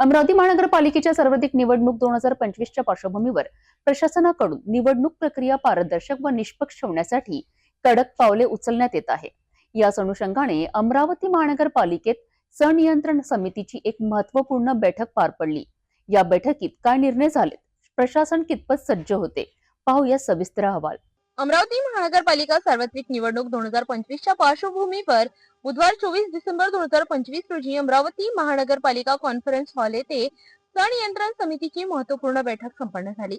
अमरावती महानगरपालिकेच्या सर्वाधिक निवडणूक दोन हजार पंचवीसच्या पार्श्वभूमीवर प्रशासनाकडून निवडणूक प्रक्रिया पारदर्शक व निष्पक्ष ठेवण्यासाठी कडक पावले उचलण्यात येत आहे. याच अनुषंगाने अमरावती महानगरपालिकेत सनियंत्रण समितीची एक महत्त्वपूर्ण बैठक पार पडली. या बैठकीत काय निर्णय झाले प्रशासन कितपत सज्ज होते? पाहूया सविस्तर अहवाल. अमरावती महानगरपालिका सार्वत्रिक निवडणूक दोन हजार पंचवीसच्या पार्श्वभूमीवर बुधवार चोवीस डिसेंबर दोन हजार पंचवीस रोजी अमरावती महानगरपालिका कॉन्फरन्स हॉल येथे संनियंत्रण समितीची महत्त्वपूर्ण बैठक संपन्न झाली.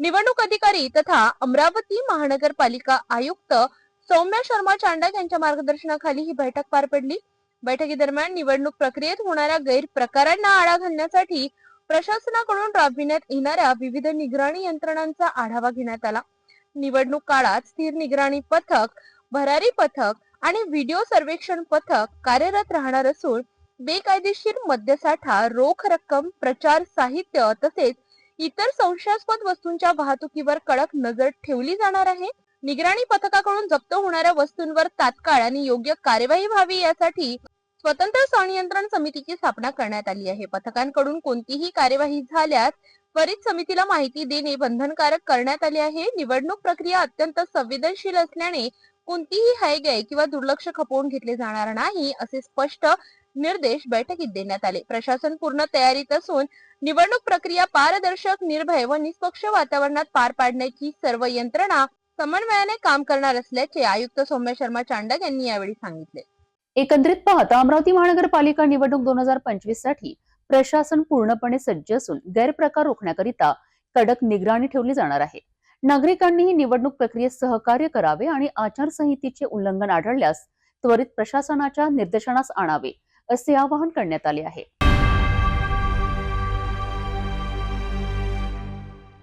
निवडणूक अधिकारी तथा अमरावती महानगरपालिका आयुक्त सौम्या शर्मा चांडक यांच्या मार्गदर्शनाखाली ही बैठक पार पडली. बैठकीदरम्यान निवडणूक प्रक्रियेत होणाऱ्या गैरप्रकारांना आळा घालण्यासाठी प्रशासनाकडून राबविण्यात येणाऱ्या विविध निगराणी यंत्रणांचा आढावा घेण्यात आला. निवडणूक काळात स्थिर निगराणी पथक भरारी पथक आणि व्हिडिओ सर्वेक्षण पथक कार्यरत राहणार असून बेकायदेशीर मद्यसाठा रोख रक्कम प्रचार साहित्य तसेच इतर संशयास्पद वस्तूंच्या वाहतुकीवर कडक नजर ठेवली जाणार आहे. निगराणी पथकाकडून जप्त होणाऱ्या वस्तूंवर तात्काळ आणि योग्य कार्यवाही व्हावी यासाठी स्वतंत्र संनियंत्रण समितीची स्थापना करण्यात आली आहे. पथकांकडून कोणतीही कार्यवाही झाल्यास त्वरित समितीला माहिती देणे बंधनकारक करण्यात आले आहे. निवडणूक प्रक्रिया अत्यंत संवेदनशील असल्याने कोणतीही हायगय किंवा दुर्लक्ष खपवून घेतले जाणार नाही असे स्पष्ट निर्देश बैठकीत देण्यात आले. प्रशासन पूर्ण तयारीत असून निवडणूक प्रक्रिया पारदर्शक निर्भय व निष्पक्ष वातावरणात पार पाडण्याची सर्व यंत्रणा समन्वयाने काम करणार असल्याचे आयुक्त सौम्य शर्मा चांडक यांनी यावेळी सांगितले. एकंदरीत पाहता अमरावती महानगरपालिका निवडणूक दोन हजार पंचवीससाठी प्रशासन पूर्णपणे सज्ज असून गैरप्रकार रोखण्याकरिता कडक निगराणी ठेवली जाणार आहे. नागरिकांनीही निवडणूक प्रक्रियेत सहकार्य करावे आणि आचारसंहितेचे उल्लंघन आढळल्यास त्वरित प्रशासनाच्या निर्देशनास आणावे असे आवाहन करण्यात आले आहे.